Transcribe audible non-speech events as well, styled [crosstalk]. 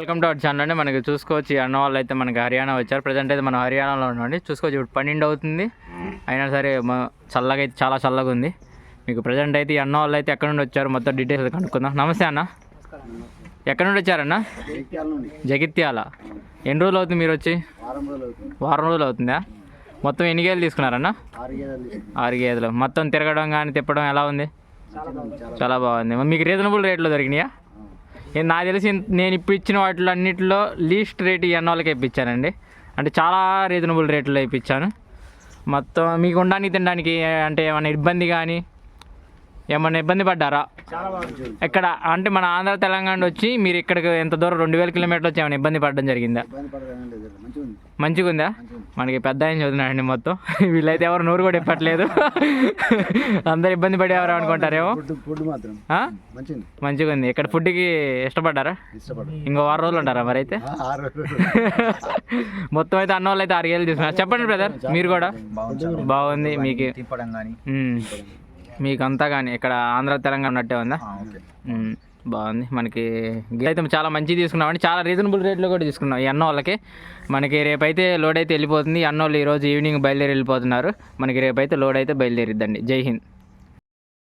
Welcome to our channel అండి. మనకి చూసుకోవచ్చు ఈ అన్న వాళ్ళు అయితే మనకి హర్యానా వచ్చారు. ప్రజెంట్ అయితే మనం హర్యానాలో ఉన్నామండి. చూసుకోవచ్చు ఇప్పుడు పన్నెండు అవుతుంది. అయినా సరే చల్లగా అయితే చాలా చల్లగా ఉంది. మీకు ప్రజెంట్ అయితే ఈ అన్న వాళ్ళు అయితే ఎక్కడ నుండి వచ్చారు మొత్తం డీటెయిల్స్ కనుక్కుందాం. నమస్తే అన్న. ఎక్కడ నుండి వచ్చారన్న? జగిత్యాల. ఎన్ని రోజులు అవుతుంది మీరు వచ్చి? వారం రోజులు అవుతుందా? మొత్తం ఎన్ని గేదెలు తీసుకున్నారన్న? ఆరు గేదెలు. మొత్తం తిరగడం కానీ తిప్పడం ఎలా ఉంది? చాలా బాగుంది. మీకు రీజనబుల్ రేట్లో దొరికినాయా? నాకు తెలిసి నేను ఇప్పుడు ఇచ్చిన వాటిలో అన్నిటిలో లీస్ట్ రేట్ ఇవన్న వాళ్ళకి ఇప్పించానండి. అంటే చాలా రీజనబుల్ రేట్లో ఇప్పించాను. మొత్తం మీకు ఉండడానికి తినడానికి అంటే ఏమైనా ఇబ్బంది కానీ ఏమైనా ఇబ్బంది పడ్డారా? ఎక్కడ అంటే మన ఆంధ్ర తెలంగాణ వచ్చి మీరు ఇక్కడికి ఎంత దూరం రెండు వేల కిలోమీటర్లు వచ్చి ఏమైనా ఇబ్బంది పడడం జరిగిందా? మంచిగా ఉంది. మనకి పెద్ద ఆయన చదువుతున్నాడండి మొత్తం. [laughs] వీళ్ళైతే ఎవరు నోరు కూడా ఇప్పట్లేదు [laughs] అందరు ఇబ్బంది పడేవారు అనుకుంటారేమో? మంచిగా ఉంది. ఇక్కడ ఫుడ్కి ఇష్టపడ్డారా? ఇష్టపడు ఇంకో వారం రోజులు ఉంటారా మరి అయితే [laughs] మొత్తం అయితే అన్న వాళ్ళు అయితే ఆరు గేలు తీసుకున్నారు చెప్పండి బ్రదర్ మీరు కూడా? బాగుంది మీకు. మీకు అంతా కానీ ఇక్కడ ఆంధ్ర తెలంగాణ ఉన్నట్టే ఉందా. బాగుంది. మనకి అయితే చాలా మంచిగా తీసుకున్నామండి. చాలా రీజనబుల్ రేట్లో కూడా తీసుకున్నాం ఈ అన్న వాళ్ళకి. మనకి రేపైతే లోడ్ అయితే వెళ్ళిపోతుంది. ఈ అన్న వాళ్ళు ఈరోజు ఈవినింగ్ బయలుదేరి వెళ్ళిపోతున్నారు. మనకి రేపైతే లోడ్ అయితే బయలుదేరిద్దండి. జై హింద్.